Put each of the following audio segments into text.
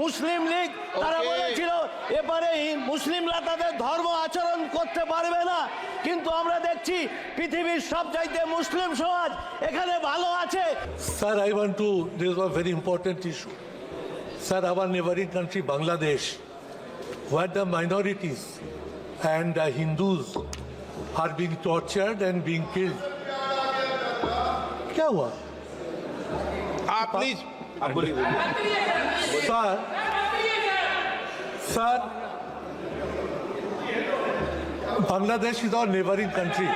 মুসলিম লীগ তারা Okay. বলেছিল এবারে হি- মুসলিমরা তাদের ধর্ম আচরণ করতে পারবে না কিন্তু আমরা দেখছি পৃথিবীর সবচাইতে মুসলিম সমাজ এখানে ভালো আছে Sir, I want to raise a very important issue. Sir, our neighboring country, Bangladesh, where the minorities and uh, Hindus are being tortured and being killed. क्या हुआ आप please Sir, sir, Bangladesh is our neighboring country,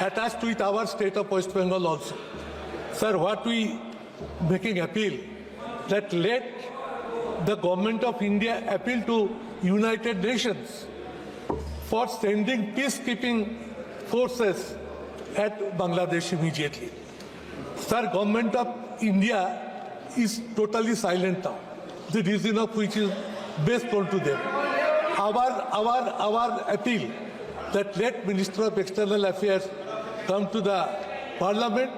attached to it our state of West Bengal also. Sir, what we making appeal? That let the government of India appeal to United Nations for sending peacekeeping forces at Bangladesh immediately. Sir, government of India is totally silent now. The reason of which is best known to them. Our, our, our appeal that let Minister of External Affairs come to the Parliament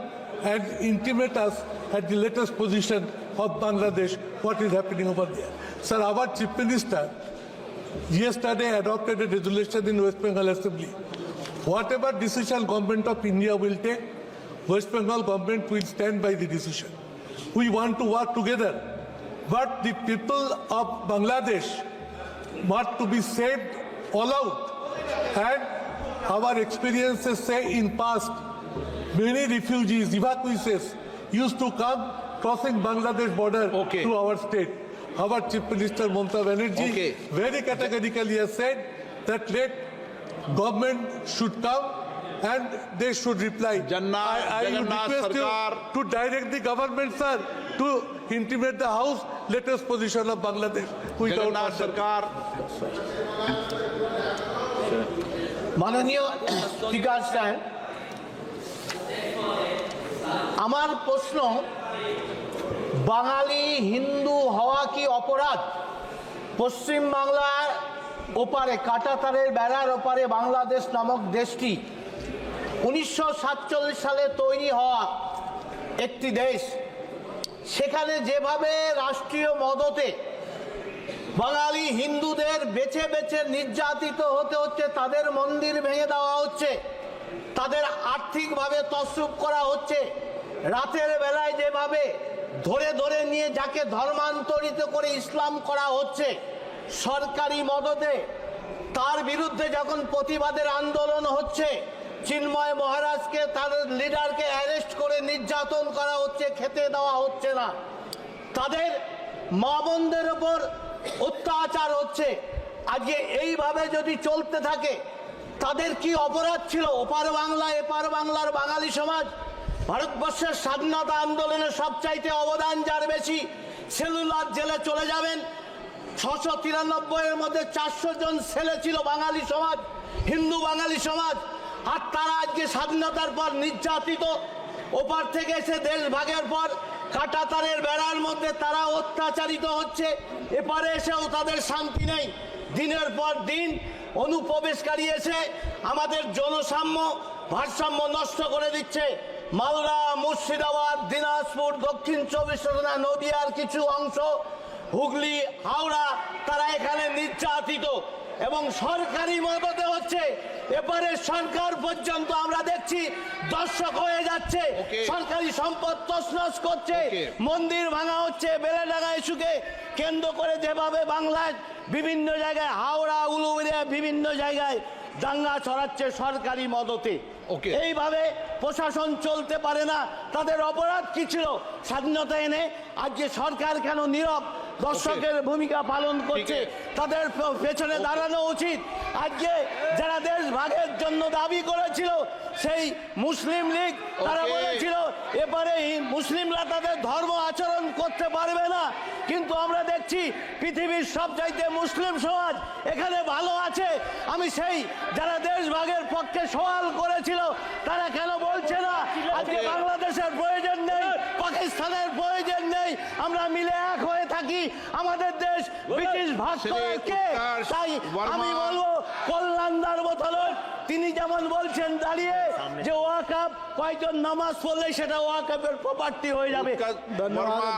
and intimate us at the latest position of Bangladesh, what is happening over there. Sir, our Chief Minister yesterday adopted a resolution in West Bengal Assembly. Whatever decision government of India will take, West Bengal government will stand by the decision. We want to work together, but the people of Bangladesh want to be saved all out. And our experiences say in past, many refugees, evacuees used to come crossing Bangladesh border Okay. to our state. Our Chief Minister Mamata Banerjee Okay. very categorically has said that let government should come and they should reply. Janna, I, I Jagannath request Sarkar. you to direct the government, sir, to intimate the house, let us position of Bangladesh. Jagannath Sarkar. মাননীয় speaker সাহেব আমার প্রশ্ন বাঙালি হিন্দু হওয়া কি অপরাধ পশ্চিমবাংলার ওপারে কাটাতারের বেড়ার ওপারে বাংলাদেশ নামক দেশটি উনিশশো সাতচল্লিশ সালে তৈরি হওয়া একটি দেশ। সেখানে যেভাবে রাষ্ট্রীয় মদতে বাঙালি হিন্দুদের বেছে বেছে নির্যাতিত হতে হচ্ছে, তাদের মন্দির ভেঙে দেওয়া হচ্ছে, তাদের আর্থিকভাবে তসরুপ করা হচ্ছে, রাতের বেলায় যেভাবে ধরে ধরে নিয়ে যাকে ধর্মান্তরিত করে ইসলাম করা হচ্ছে, সরকারি মদতে, তার বিরুদ্ধে যখন প্রতিবাদের আন্দোলন হচ্ছে চিন্ময় মহারাজকে, তার লিডারকে অ্যারেস্ট করে নির্যাতন করা হচ্ছে, খেতে দেওয়া হচ্ছে না। তাদের মা বোনদের ওপর অত্যাচার হচ্ছে। আজকে এইভাবে যদি চলতে থাকে, তাদের কি অপরাধ ছিল? ওপার বাংলা, এপার বাংলার বাঙালি সমাজ, ভারতবর্ষের স্বাধীনতা আন্দোলনে সবচাইতে অবদান যার বেশি, সেলুলার জেলে চলে যাবেন। ছশো তিরানব্বই এর মধ্যে চারশো জন ছেলে ছিল বাঙালি সমাজ, হিন্দু বাঙালি সমাজ। আর তারা আজকে স্বাধীনতার পর নির্যাতিত। ওপার থেকে এসে দেশ ভাগের পর কাটাতারের বেড়ার মধ্যে তারা অত্যাচারিত হচ্ছে। এপারে এসেও তাদের শান্তি নেই। দিনের পর দিন অনুপ্রবেশকারী এসে আমাদের জনসাম্য, ভারসাম্য নষ্ট করে দিচ্ছে। মালদা, মুর্শিদাবাদ, দিনাজপুর, দক্ষিণ চব্বিশ পরগনা, নদিয়ার কিছু অংশ, হুগলি, হাওড়া, তারা এখানে নির্যাতিত। এবং সরকারি মদতে হচ্ছে। এবারে সরকার পর্যন্ত আমরা দেখছি দর্শক হয়ে যাচ্ছে সরকারি সম্পদ তছনছ করছে মন্দির ভাঙা হচ্ছে বেলেডাঙ্গা ইস্যুকে কেন্দ্র করে যেভাবে বাংলায় বিভিন্ন জায়গায় হাওড়া উলুবেড়িয়া বিভিন্ন জায়গায় দাঙ্গা ছড়াচ্ছে সরকারি মদতে। এইভাবে প্রশাসন চলতে পারে না তাদের অপরাধ কি ছিল স্বাধীনতা এনে? আজকে সরকার কেন নীরব? দর্শকের ভূমিকা পালন করছে তাদের পেছনে দাঁড়ানো উচিত। আজকে যারা দেশ ভাগের জন্য দাবি করেছিল সেই মুসলিম লীগ তারা. বলেছিল এবারে মুসলিমরা তাদের ধর্ম আচরণ করতে পারবে না। কিন্তু আমরা দেখছি পৃথিবীর সবচাইতে মুসলিম সমাজ এখানে ভালো আছে। আমি সেই যারা দেশ ভাগের পক্ষে সওয়াল করেছিল তারা কেন বলছে না? আজকে বাংলাদেশের প্রয়োজন পাকিস্তানের প্রয়োজন নেই। আমরা মিলে এক হয়ে থাকি। আমাদের দেশ ব্রিটিশ ভাগ কে? তাই আমি বলব কল্যাণদার বোতল তিনি যেমন বলছেন দাঁড়িয়ে যে ওয়াকাপ কয়েকজন নামাজ পড়লে সেটা ওয়াকাপের প্রপার্টি হয়ে যাবে। ধন্যবাদ।